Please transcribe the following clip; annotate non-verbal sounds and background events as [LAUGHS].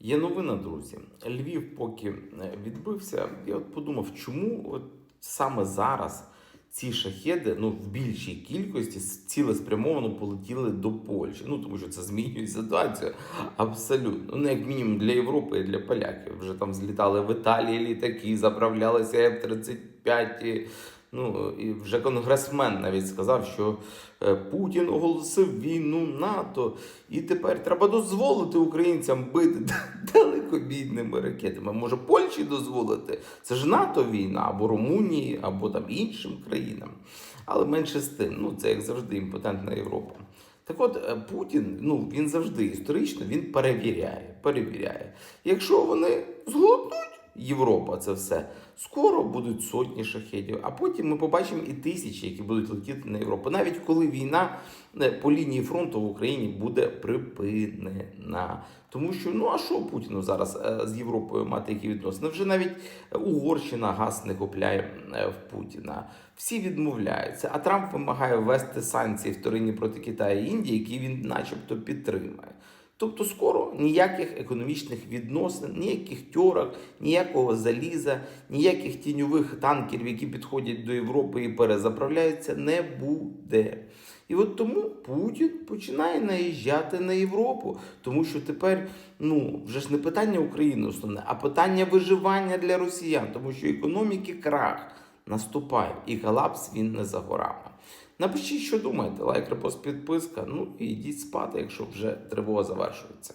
Є новина, друзі. Львів поки е, відбився. Я от подумав, чому от саме зараз ці шахеди ну, в більшій кількості цілеспрямовано полетіли до Польщі. Ну тому що це змінює ситуацію абсолютно. Ну, як мінімум для Європи і для поляків. Вже там злітали в Італії літаки, заправлялися F-35. Ну і вже конгресмен навіть сказав, що е, Путін оголосив війну НАТО, і тепер треба дозволити українцям бити [LAUGHS] далекобійними ракетами. Може, Польщі дозволити? Це ж НАТО війна або Румунії, або там іншим країнам. Але менше з тим, ну це як завжди імпотентна Європа. Так от е, Путін, ну він завжди історично він перевіряє, перевіряє. Якщо вони зголоднуть, Європа це все. Скоро будуть сотні шахедів, а потім ми побачимо і тисячі, які будуть летіти на Європу. Навіть коли війна е, по лінії фронту в Україні буде припинена. Тому що ну а що Путіну зараз е, з Європою мати які відносини? Вже навіть Угорщина газ не купляє е, в Путіна. Всі відмовляються. А Трамп вимагає ввести санкції вторинні проти Китаю і Індії, які він, начебто, підтримає. Тобто скоро ніяких економічних відносин, ніяких тьорок, ніякого заліза, ніяких тіньових танкерів, які підходять до Європи і перезаправляються, не буде. І от тому Путін починає наїжджати на Європу, тому що тепер ну вже ж не питання України основне, а питання виживання для росіян, тому що економіки крах наступає, і колапс він не за горами. Напишіть, що думаєте, лайк, репост, підписка. Ну і йдіть спати, якщо вже тривога завершується.